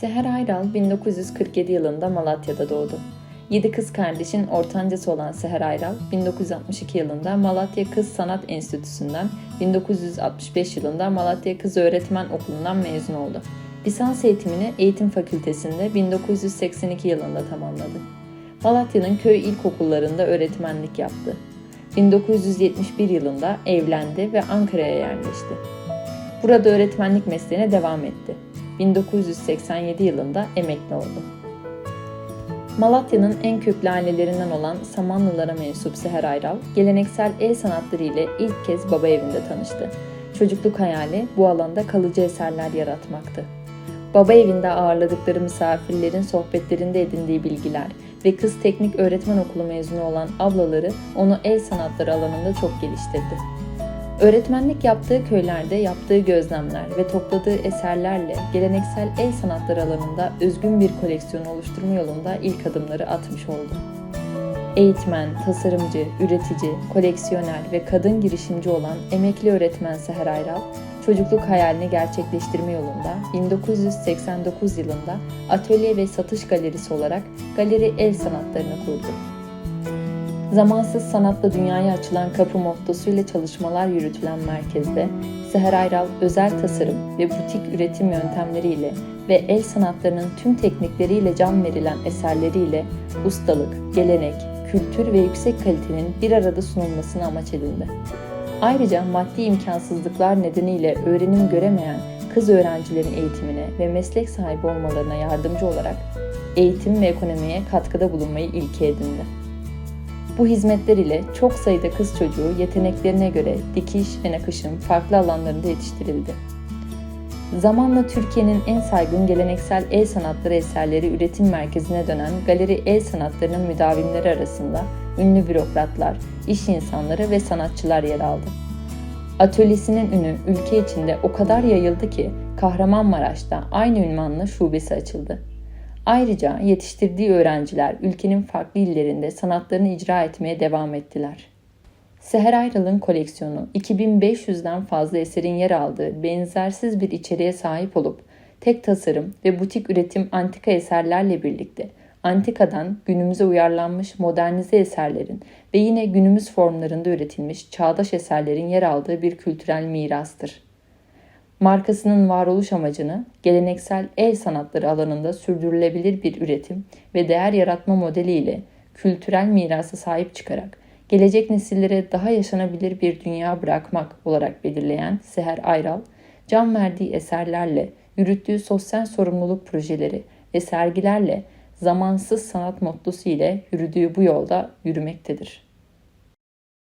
Seher Ayral 1947 yılında Malatya'da doğdu. Yedi kız kardeşin ortancası olan Seher Ayral 1962 yılında Malatya Kız Sanat Enstitüsü'nden 1965 yılında Malatya Kız Öğretmen Okulu'ndan mezun oldu. Lisans eğitimini Eğitim Fakültesi'nde 1982 yılında tamamladı. Malatya'nın köy ilkokullarında öğretmenlik yaptı. 1971 yılında evlendi ve Ankara'ya yerleşti. Burada öğretmenlik mesleğine devam etti. 1987 yılında emekli oldu. Malatya'nın en köklü ailelerinden olan Samanlılara mensup Seher Ayral, geleneksel el sanatları ile ilk kez baba evinde tanıştı. Çocukluk hayali bu alanda kalıcı eserler yaratmaktı. Baba evinde ağırladıkları misafirlerin sohbetlerinde edindiği bilgiler ve kız teknik öğretmen okulu mezunu olan ablaları onu el sanatları alanında çok geliştirdi. Öğretmenlik yaptığı köylerde yaptığı gözlemler ve topladığı eserlerle geleneksel el sanatları alanında özgün bir koleksiyon oluşturma yolunda ilk adımları atmış oldu. Eğitmen, tasarımcı, üretici, koleksiyoner ve kadın girişimci olan emekli öğretmen Seher Ayral, çocukluk hayalini gerçekleştirme yolunda 1989 yılında atölye ve satış galerisi olarak Galeri El Sanatlarını kurdu. Zamansız sanatla dünyaya açılan kapı mottosuyla çalışmalar yürütülen merkezde Seher Ayral özel tasarım ve butik üretim yöntemleriyle ve el sanatlarının tüm teknikleriyle can verilen eserleriyle ustalık, gelenek, kültür ve yüksek kalitenin bir arada sunulmasını amaç edindi. Ayrıca maddi imkansızlıklar nedeniyle öğrenim göremeyen kız öğrencilerin eğitimine ve meslek sahibi olmalarına yardımcı olarak eğitim ve ekonomiye katkıda bulunmayı ilke edindi. Bu hizmetler ile çok sayıda kız çocuğu yeteneklerine göre dikiş ve nakışın farklı alanlarında yetiştirildi. Zamanla Türkiye'nin en saygın geleneksel el sanatları eserleri üretim merkezine dönen Galeri El Sanatları'nın müdavimleri arasında ünlü bürokratlar, iş insanları ve sanatçılar yer aldı. Atölyesinin ünü ülke içinde o kadar yayıldı ki Kahramanmaraş'ta aynı ünvanla şubesi açıldı. Ayrıca yetiştirdiği öğrenciler ülkenin farklı illerinde sanatlarını icra etmeye devam ettiler. Seher Ayral'ın koleksiyonu 2500'den fazla eserin yer aldığı benzersiz bir içeriğe sahip olup tek tasarım ve butik üretim antika eserlerle birlikte antikadan günümüze uyarlanmış modernize eserlerin ve yine günümüz formlarında üretilmiş çağdaş eserlerin yer aldığı bir kültürel mirastır markasının varoluş amacını geleneksel el sanatları alanında sürdürülebilir bir üretim ve değer yaratma modeliyle kültürel mirasa sahip çıkarak gelecek nesillere daha yaşanabilir bir dünya bırakmak olarak belirleyen Seher Ayral, can verdiği eserlerle, yürüttüğü sosyal sorumluluk projeleri ve sergilerle zamansız sanat mottosu ile yürüdüğü bu yolda yürümektedir.